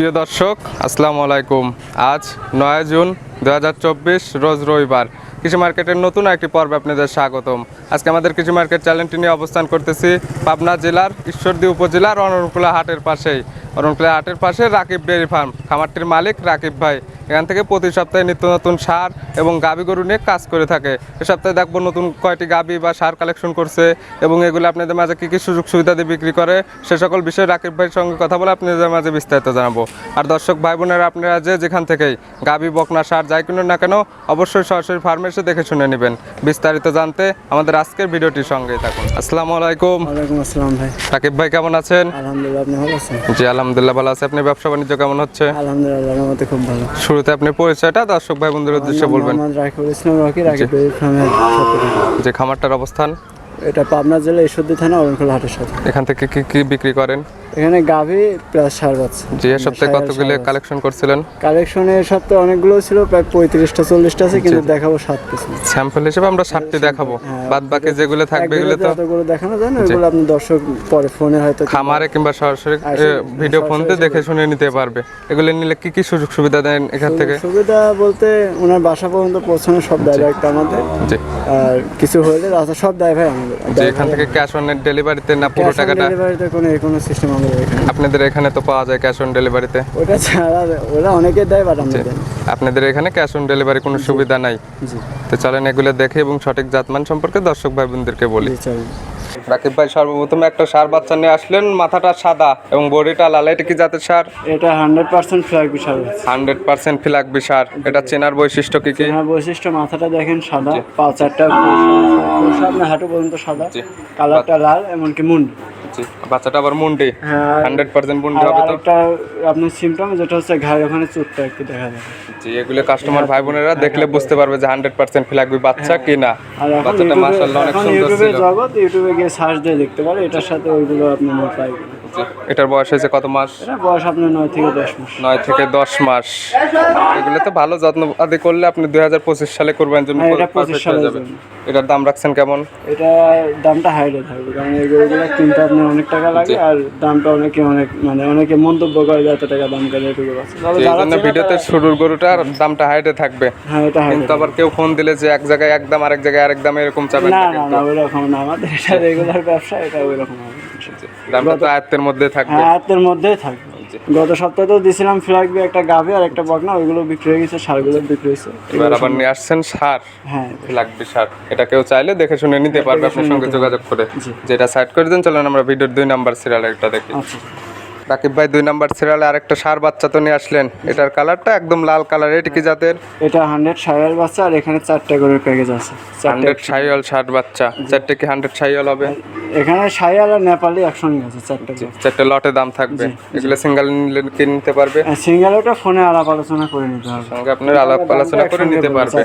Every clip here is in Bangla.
প্রিয় দর্শক, আসসালামু আলাইকুম। আজ নয় জুন দু হাজার চব্বিশ, রোজ রবিবার। কৃষি মার্কেটের নতুন একটি পর্বে আপনাদের স্বাগতম। আজকে আমাদের কৃষি মার্কেট চ্যানেলটি নিয়ে অবস্থান করতেছি পাবনা জেলার ঈশ্বরদী উপজেলার অরণকুলা হাটের পাশেই। অরণকুলা হাটের পাশে রাকিব ডেয়ারি ফার্ম। খামারটির মালিক রাকিব ভাই। এখান থেকে প্রতি সপ্তাহে নিত্য নতুন সার এবং গাবি গরু নিয়ে কাজ করে থাকে। এ সপ্তাহে দেখব নতুন কয়টি গাবি বা সার কালেকশন করছে এবং এগুলো আপনাদের মাঝে কী কী সুযোগ সুবিধা দিয়ে বিক্রি করে সে সকল বিষয়ে রাকিব ভাইয়ের সঙ্গে কথা বলে আপনাদের মাঝে বিস্তারিত জানাব। আর দর্শক ভাই বোনেরা আপনারা যে যেখান থেকেই গাবি বকনা সার যাই কিনুন না কেন অবশ্যই সরাসরি ফার্মে এসে দেখে শুনে নেবেন। বিস্তারিত জানতে আমাদের আজকের ভিডিওটির সঙ্গেই থাকুন। আসসালামু আলাইকুম। ওয়ালাইকুম আসসালাম ভাই। রাকিব ভাই কেমন আছেন? আলহামদুলিল্লাহ আপনি ভালো আছেন? জি আলহামদুলিল্লাহ ভালো আছে। আপনি ব্যবসা বাণিজ্য কেমন হচ্ছে? আলহামদুলিল্লাহ আমার খুব ভালো। শুরুতে আপনি পরিচয়টা দর্শক ভাই বন্ধুর উদ্দেশ্যে বলবেন। রাকিবুল ইসলাম রকি যে খামারটার অবস্থান? এটা পাবনা জেলা ঈশ্বরদী থানা অরুণখোলা হাটের সাথে। এখান থেকে কি কি বিক্রি করেন? এখানে গাভি প্লাস সার বাচ্চা। যে এ সপ্তাহে কতগুলো কালেকশন করছিলেন? কালেকশনে সপ্তাহে অনেকগুলো ছিল প্রায় পঁয়ত্রিশটা চল্লিশটা আছে কিন্তু দেখাবো সাত পিস স্যাম্পল হিসেবে আমরা ষাটটি দেখাবো। হ্যাঁ, বাদ বাকি যেগুলো থাকবে এগুলো তো যতগুলো দেখানো যায় না ওইগুলো আপনি দর্শক পরে ফোনে হয়তো খামারে কিংবা সরাসরি ভিডিও ফোন দিয়ে দেখে শুনে নিতে পারবে। এগুলো নিলে কি কি সুযোগ সুবিধা দেন এখান থেকে? সুবিধা বলতে ওনার বাসা পর্যন্ত পৌঁছানো সব ডাইরেক্ট আমাদের। আর কিছু হলে রাস্তা সব দেয় ভাই আমাদের এখান থেকে ক্যাশ অন ডেলিভারিতে না পুরো টাকাটা? ডেলিভারিতে কোনো কোনো সিস্টেম আমাদের এখানে। আপনাদের এখানে তো পাওয়া যায় ক্যাশ অন ডেলিভারিতে ওটা ছাড়া ওরা অনেকে দেয় বাট না। আপনাদের এখানে ক্যাশ অন ডেলিভারি কোনো সুবিধা নাই? জি। তো চলেন এগুলো দেখে এবং সঠিক জাতমান সম্পর্কে দর্শক ভাই বোনদেরকে বলি রাকিব ভাই সর্বপ্রথম একটা সার বাচ্চা নিয়ে আসলেন। মাথাটা সাদা এবং বডিটা লাল। এটা কি জাতের সার? এটা হান্ড্রেড পার্সেন্ট ফ্ল্যাগ বিশাল হান্ড্রেড পার্সেন্ট ফিলাকবি সার এটা চেনার বৈশিষ্ট্য কি কি? এনার বৈশিষ্ট্য মাথাটা দেখেন সাদা। পা চারটা হাঁটু পর্যন্ত সাদা। কালারটা লাল এমনকি মুন্ড। জি। বাচ্চাটা আবার মুন্ডি হ্যাঁ হান্ড্রেড পার্সেন্ট মুন্ডি হবে তো? আরেকটা আপনার সিমটম যেটা হচ্ছে ঘাড়ে ওখানে চোটটা একটু দেখা যায়। জি এগুলো কাস্টমার ভাই বোনেরা দেখলে বুঝতে পারবে যে হান্ড্রেড পার্সেন্ট ফ্ল্যাগ বাচ্চা কি না আর এখন বাচ্চাটা মাশাআল্লাহ অনেক সুন্দর ছিল। ইউটিউবে জগৎ ইউটিউবে গিয়ে সার্চ দিয়ে দেখতে পারে এটার সাথে ওইগুলো আপনি পাইবেন। এটার বয়স হয়েছে কত মাস? বয়স আপনার নয় থেকে দশ মাস। নয় থেকে দশ মাস। এগুলো তো ভালো যত্ন আদি করলে আপনি দুই হাজার পঁচিশ সালে করবেন জন্য হ্যাঁ, এটা perfect 25 সালের যাবে। এটার দাম রাখছেন কেমন? এটা দামটা হাইডে থাকবে কারণ এগুলো কিনতে আপনার অনেক টাকা লাগে আর দামটা অনেকে অনেক মানে অনেকে মন্তব্য করে যে এত টাকা দাম করে এটুকু জন্য ভিডিওতে শুরুর গরুটার দামটা থাকবে। হ্যাঁ এটা কিন্তু আবার কেউ ফোন দিলে যে এক জায়গায় এক দাম আরেক জায়গায় আরেক দাম এরকম চাবেন না না না কিন্তু। না আমাদের এটা রেগুলার ব্যবসা এটা ওই রকম হবে দামটা তো আয়ত্তের মধ্যে থাকবে। আয়ত্তের মধ্যেই থাকবে। গত সপ্তাহে তো দিছিলাম ফ্ল্যাগবি একটা গাভি আর একটা বকনা ওইগুলো বিক্রি হয়ে গেছে সারগুলো বিক্রি হয়েছে। এবার আবার নিয়ে আসছেন সার। হ্যাঁ। লাগবে সার। এটা কেউ চাইলে দেখে শুনে নিতে পারবে আপনার সঙ্গে যোগাযোগ করে। যেটা সাইড করে দেন চলেন আমরা ভিডিওর দুই নাম্বার সিরিয়াল একটা দেখি। আচ্ছা। রাকিব ভাই দুই নাম্বার সিরিয়ালে আরেকটা সার বাচ্চা তো নিয়ে আসলেন। এটার কালারটা একদম লাল কালার এটা কি জাতের? এটা হান্ড্রেড সায়াল বাচ্চা আর এখানে চারটা করে প্যাকেজ আছে। হান্ড্রেড সাইয়াল ষাট বাচ্চা চারটে কি হান্ড্রেড সাইয়াল হবে? এখানে সায়াল আর নেপালি একসঙ্গে আছে চারটে চারটে লটে দাম থাকবে। এগুলো সিঙ্গেল নিলে কি নিতে পারবে? সিঙ্গেল ওটা ফোনে আলাপ আলোচনা করে নিতে হবে। সঙ্গে আপনার আলাপ আলোচনা করে নিতে পারবে।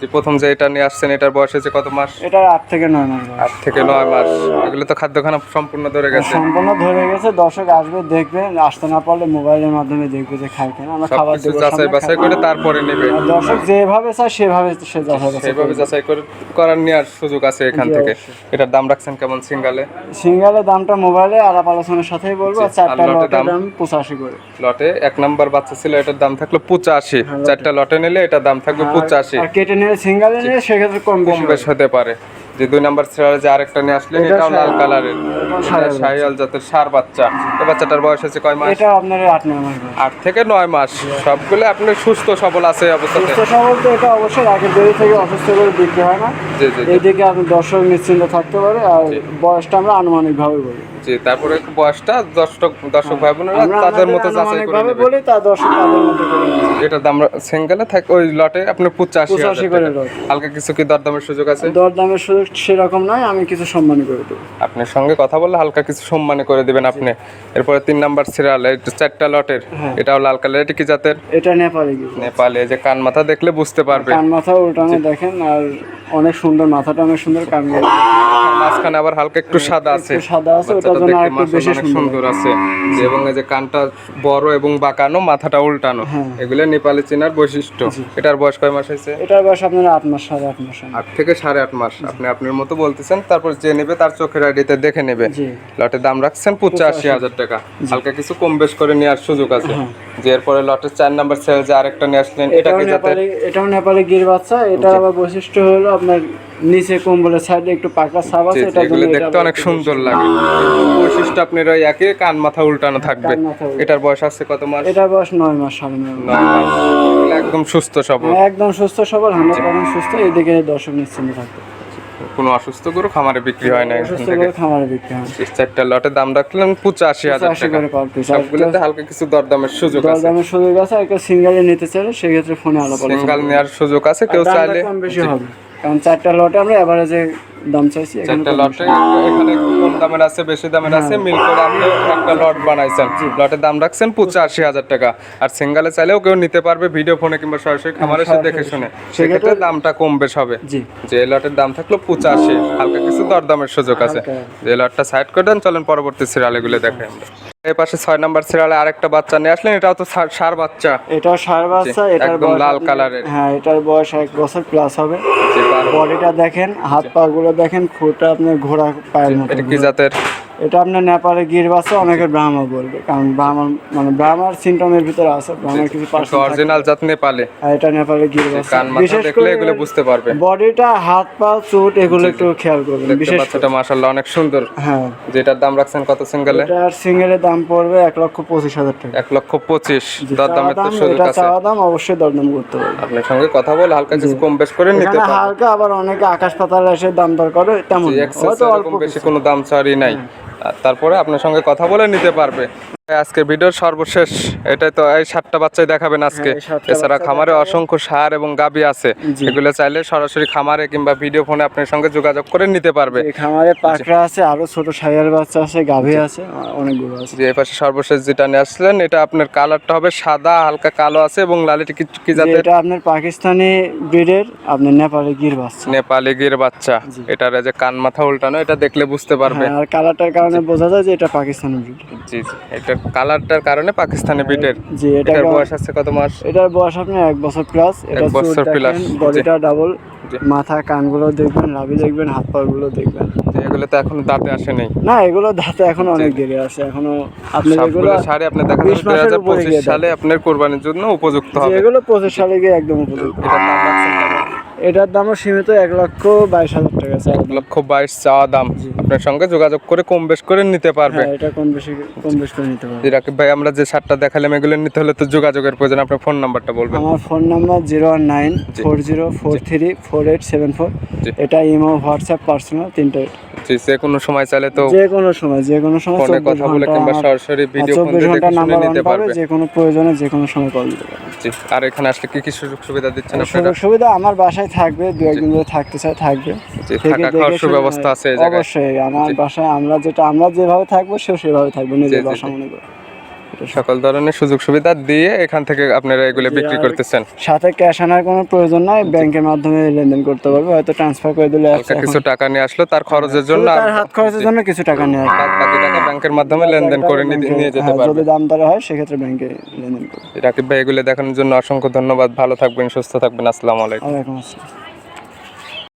যে প্রথম যে এটা নিয়ে আসছেন এটার বয়স হয়েছে কত মাস? এটা আট থেকে নয় মাস। আট থেকে নয় মাস। এগুলো তো খাদ্যখানা সম্পূর্ণ ধরে গেছে। সম্পূর্ণ ধরে গেছে দর্শক আসবে দেখবে আসতে না পারলে মোবাইলের মাধ্যমে দেখবে যে খায় কিনা। আমরা খাবার দেবো যাচাই বাছাই করে তারপরে নেবে। দর্শক যেভাবে চায় সেভাবে সে যাচাই বাছাই সেইভাবে যাচাই করে করার নেওয়ার সুযোগ আছে এখান থেকে। এটার দাম রাখছেন কেমন সিঙ্গালে? সিঙ্গেলের দামটা মোবাইলে আলাপ আলোচনার সাথেই বলব আর চারটা লটে লটের দাম? দাম পঁচাশি করে। লটে এক নাম্বার বাচ্চা ছিল এটার দাম থাকল পঁচাশি। চারটা লটে নিলে এটার দাম থাকবে পঁচাশি। আর কেটে নিয়ে সিঙ্গেলে নিয়ে সেক্ষেত্রে কম বেশ হতে পারে। যে দুই নাম্বার সিরিয়ালে যে আরেকটা নিয়ে আসলেন এটা এটাও লাল কালারের। শাহিয়াল জাতের সার বাচ্চা। এই বাচ্চাটার বয়স হচ্ছে কয় মাস? এটা আপনার আট নয় মাস বয়স। আট থেকে নয় মাস। সবগুলো আপনার সুস্থ সবল আছে অবস্থা অবস্থাতে? সুস্থ সবল তো এটা অবশ্যই আগে দেরি থেকে অসুস্থ করে বিক্রি হয় না। জি জি। এইদিকে আপনি দর্শক নিশ্চিন্ত থাকতে পারে আর বয়সটা আমরা আনুমানিক ভাবে বলি। জি তারপরে বয়সটা দর্শক দর্শক ভাই বোনেরা তাদের মতো যাচাই করে নেবে। বলি তা দর্শক তাদের মতো করে নেবে। এটার দাম সিঙ্গেলে থাকে ওই লটে আপনি পঁচাশি হাজার 85 করে। হালকা কিছু কি দরদামের সুযোগ আছে? দরদামের সুযোগ সেরকম নয় আমি কিছু সম্মান করে দেবো। আপনার সঙ্গে কথা বললে হালকা কিছু সম্মান করে দিবেন আপনি। এরপরে তিন নাম্বার সিরিয়াল চারটা লটের। হ্যাঁ। এটাও লাল কালার এটা কি জাতের? এটা নেপালে গিয়ে নেপালে এই যে কান মাথা দেখলে বুঝতে পারবে। কান মাথা উল্টানো দেখেন আর অনেক সুন্দর মাথাটা অনেক সুন্দর কান মাঝখানে আবার হালকা একটু সাদা আছে। সাদা আছে ওটা এটার জন্য আরেকটু মাশাআল্লাহ বেশি সুন্দর। আছে। এবং এই যে কানটা বড় এবং বাঁকানো মাথাটা উল্টানো। হ্যাঁ। এগুলো নেপালি চিনার বৈশিষ্ট্য। এটার বয়স কয় মাস হয়েছে? এটার বয়স আপনার আট মাস সাড়ে আট মাস। আট থেকে সাড়ে আট মাস। আপনি আপনার মতো বলতেছেন তারপর যে নেবে তার চোখের আইডিতে দেখে নেবে। জি। লটের দাম রাখছেন পঁচাশি হাজার টাকা। হালকা কিছু কম বেশ করে নেওয়ার সুযোগ আছে। হ্যাঁ। যে এরপরে লটের চার নাম্বার সেল যে আরেকটা নিয়ে আসলেন এটা এটাও কি যাতে নেপালি এটাও নেপালি গির বাচ্চা। এটা আবার বৈশিষ্ট্য হলো আপনার নিচে কম্বলের সাইডে একটু পাকা ছাপ আছে এটার এগুলো দেখতে অনেক সুন্দর লাগে। বৈশিষ্ট্য আপনার ওই একই কান মাথা উল্টানো থাকবে। এটার বয়স আছে কত মাস? এটার বয়স নয় মাস সাড়ে নয় মাস। একদম সুস্থ সবল। একদম সুস্থ সবল হান্ড্রেড পার্সেন্ট সুস্থ এদিকে দর্শক নিশ্চিন্ত থাকবে। কোনো অসুস্থ গরু খামারে বিক্রি হয় না এখান থেকে? খামারে বিক্রি হয় চারটা লটের দাম রাখলেন পঁচাশি হাজার টাকা। পার সবগুলোতে হালকা কিছু দরদামের সুযোগ আছে। দরদামের সুযোগ আছে একটা সিঙ্গেলে নিতে চাইলে সেক্ষেত্রে ফোনে আলাপ সিঙ্গাল নেওয়ার সুযোগ আছে কেউ চাইলে কম বেশি হবে। কারণ চারটা লটে আমরা এভারেজে দাম চাইছি চারটা লটে এখানে কম দামের আছে বেশি দামের আছে মিল করে আপনি একটা লট বানাইছেন। লটের দাম রাখছেন পঁচাশি হাজার টাকা। আর সিঙ্গালে চাইলেও কেউ নিতে পারবে ভিডিও ফোনে কিংবা সরাসরি খামারে এসে দেখে শুনে। সেক্ষেত্রে দামটা কম বেশ হবে। জি। যে লটের দাম থাকল পঁচাশি হালকা কিছু দরদামের সুযোগ আছে। যে লটটা সাইড করে দেন চলেন পরবর্তী সিরিয়ালে গুলো দেখে আমরা। এই পাশে ছয় নাম্বার সিরিয়ালে আরেকটা বাচ্চা নিয়ে আসলেন এটাও তো সার- বাচ্চা। এটাও সার বাচ্চা এটার একদম লাল কালারের। হ্যাঁ এটার বয়স এক বছর প্লাস হবে। বডিটা দেখেন হাত পা গুলো দেখেন খুঁটা আপনার ঘোড়া পায়ের মতো এটা কি জাতের? এটা আপনার নেপালে গির বাচ্চা অনেকে ব্রাহ্মা বলবে কারণ ব্রাহ্মণ মানে ব্রাহ্মার সিমটমের ভিতরে আছে ব্রাহ্মার কিছু অরিজিনাল জাত নেপালে। আর এটা নেপালে গির বাচ্চা বিশেষ দেখলে করে এগুলো বুঝতে পারবে। বডিটা হাত পা চোট এগুলো একটু খেয়াল করবেন বিশেষ বাচ্চাটা মাশাআল্লাহ অনেক সুন্দর। হ্যাঁ। যেটার দাম রাখছেন কত সিঙ্গেলে এটার সিঙ্গেলের দাম পড়বে এক লক্ষ পঁচিশ হাজার টাকা। এক লক্ষ পঁচিশ। চাওয়া দরদামের তো সুযোগ এটা আছে। চাওয়া দাম অবশ্যই দরদাম করতে হবে। আপনার সঙ্গে কথা বলে হালকা কিছু কম বেশ করে নিতে পারবেন হালকা আবার অনেকে আকাশ পাতাল এসে দাম দর করে তেমন হয়তো অল্প বেশি কোনো দাম ছাড়ি নাই। আর তারপরে আপনার সঙ্গে কথা বলে নিতে পারবে। আজকে ভিডিওর সর্বশেষ এটাই তো এই সাতটা বাচ্চাই দেখাবেন আজকে। হ্যাঁ, সাতটা এছাড়া খামারে অসংখ্য সার এবং গাবি আছে। এগুলো চাইলে সরাসরি খামারে কিংবা ভিডিও ফোনে আপনার সঙ্গে যোগাযোগ করে নিতে পারবে। খামারে পাকড়া আছে আরও ছোট সাইয়ার বাচ্চা আছে গাভী আছে অনেকগুলো আছে। যে এপাশে সর্বশেষ যেটা নিয়ে আসলেন এটা আপনার কালারটা হবে সাদা হালকা কালো আছে এবং লালিটি কি জাতের? এটা আপনার পাকিস্তানি ব্রিডের আপনার নেপালি গির বাচ্চা। নেপালি গির বাচ্চা। এটার এই যে কান মাথা উল্টানো এটা দেখলে বুঝতে পারবে। হ্যাঁ, আর কালারটার কারণে বোঝা যায় যে এটা পাকিস্তানি ব্রিড। জি জি এটার কালারটার কারণে পাকিস্তানি বিটের। জি এটার বয়স আছে কত মাস? এটার বয়স আপনার এক বছর প্লাস এটা বছর plus, বডিটা ডাবল। মাথা কানগুলো দেখবেন লাভি দেখবেন হাত পা গুলো দেখবেন এগুলো তো এখন দাঁতে আসেনি। না এগুলো দাঁতে এখন অনেক দেরি আছে এখনও আপনার এগুলো সারে আপনি দেখেন বিশ দুই মাসের হাজার উপরে পঁচিশ গিয়ে সালে আপনার কোরবানির জন্য উপযুক্ত হবে। এগুলো পঁচিশ সালে গিয়ে একদম উপযুক্ত। কেমন? এটার দামও সীমিত এক লক্ষ বাইশ হাজার টাকা স্যার এক লক্ষ বাইশ চাওয়া দাম। আপনার সঙ্গে যোগাযোগ করে কম বেশ করে নিতে পারবে। হ্যাঁ এটা কম বেশি কম বেশ করে নিতে পারবে। রাকিব ভাই আমরা যে সারটা দেখালাম এগুলো নিতে হলে তো যোগাযোগের প্রয়োজন। আপনার ফোন নাম্বারটা বলবেন। আমার phone number zero one nine four zero four three four eight seven four. এটা ইমো হোয়াটসঅ্যাপ পার্সোনাল তিনটে জি যে কোনো সময় চাইলে তো যে কোনো সময় যে কোনো সময় ফোনে কথা বলে কিংবা সরাসরি ভিডিও ফোন দিয়ে দেখে শুনে নিতে পারবে। যে কোনো প্রয়োজনে যে কোনো সময় কল দিতে পারবে। জি আর এখানে আসলে কি কি সুযোগ সুবিধা দিচ্ছেন আপনারা? সুযোগ সুবিধা আমার বাসায় থাকবে দু একদিন ধরে থাকতে চাই থাকবে। জি থাকা খাওয়ার সুব্যবস্থা আছে এই জায়গায়। অবশ্যই আমার বাসায় আমরা যেটা আমরা যেভাবে থাকব সেও সেভাবে থাকব নিজের বাসা মনে করে। সকল ধরনের সুযোগ সুবিধা দিয়ে এখান থেকে আপনারা এগুলো বিক্রি করতেছেন। সাথে ক্যাশ আনার কোনো প্রয়োজন নাই ব্যাংকের মাধ্যমে লেনদেন করতে পারবে হয়তো ট্রান্সফার করে দিলে কিছু টাকা নিয়ে আসলো তার খরচের জন্য তার হাত খরচের জন্য কিছু টাকা নিয়ে বাদ বাকি টাকা ব্যাংকের মাধ্যমে লেনদেন করে নিয়ে যেতে পারবে। যদি দাম দরে হয় সেক্ষেত্রে ব্যাংকে লেনদেন করবে। রাকিব ভাই এগুলো দেখানোর জন্য অসংখ্য ধন্যবাদ ভালো থাকবেন সুস্থ থাকবেন আসসালামু আলাইকুম। ওয়ালাইকুম আসসালাম।